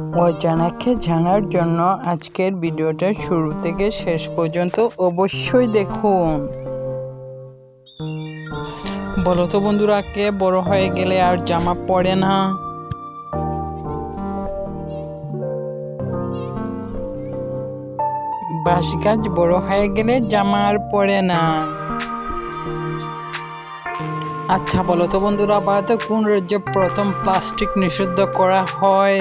অজানাকে জানার জন্য আজকের ভিডিওটা শুরু থেকে শেষ পর্যন্ত অবশ্যই দেখুন। বলো বন্ধুরা, কে বড় হয়ে গেলে আর জামা পরে না? বাঁশ গাছ বড় হয়ে গেলে জামা আর পরে না। আচ্ছা বলো বন্ধুরা ভারতে কোন রাজ্যে প্রথম প্লাস্টিক নিষিদ্ধ করা হয়?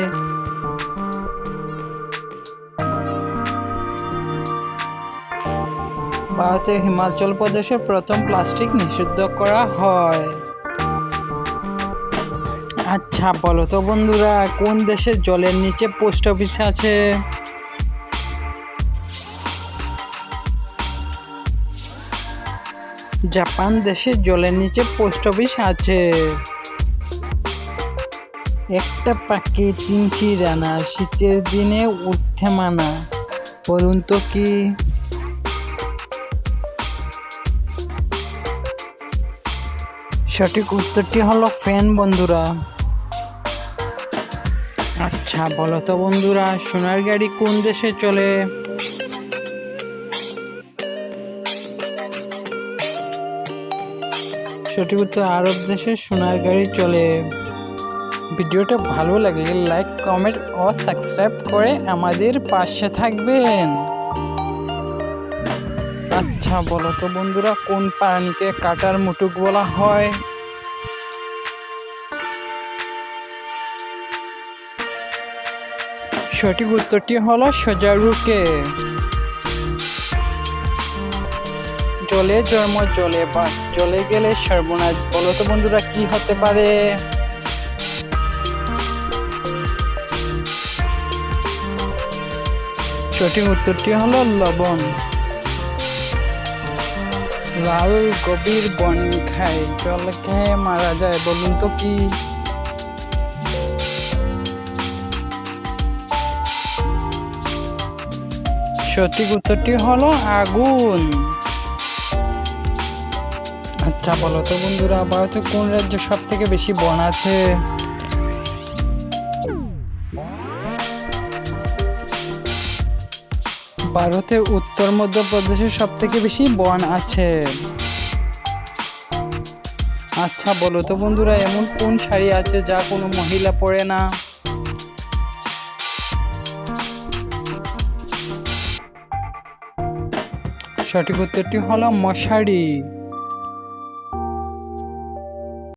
ভারতের হিমাচল প্রদেশে প্রথম প্লাস্টিক নিষিদ্ধ করা হয়। আচ্ছা বলো তো বন্ধুরা, কোন দেশে জলের নিচে পোস্ট অফিস আছে? জাপান দেশে জলের নিচে পোস্ট অফিস আছে। একটা পাখি তিনটি রানা, শীতের দিনে উঠতে মানা। বলুন তো কি? সঠিক উত্তরটি হলো ফ্যান, বন্ধুরা। আচ্ছা বলো তো বন্ধুরা, সোনার গাড়ি কোন দেশে চলে? সঠিক উত্তর, আরব দেশে সোনার গাড়ি চলে। ভিডিওটা ভালো লাগলে লাইক কমেন্ট ও সাবস্ক্রাইব করে আমাদের পাশে থাকবেন। আচ্ছা বলো তো বন্ধুরা, কোন প্রাণীকে কাটার মুটুক বলা হয়? সঠিক উত্তরটি হলো সজারুকে। জলে জন্ম, জলে বাস, জলে গেলে সর্বনাশ। বলো তো বন্ধুরা, কি হতে পারে? সঠিক উত্তরটি হলো লবণ। লাল গভীর বন খায়, জল খেয়ে মারা যায়, বলুন তো কি? সঠিক উত্তরটি হলো আগুন। আচ্ছা বলো তো বন্ধুরা ভারতে কোন রাজ্যে সব থেকে বেশি বন আছে? ভারতের উত্তর মধ্যপ্রদেশে সব থেকে বেশি বন আছে। আচ্ছা বলো তো বন্ধুরা, এমন কোন শাড়ি আছে যা কোনো মহিলা পরে না? সঠিক উত্তরটি হলো মশারি।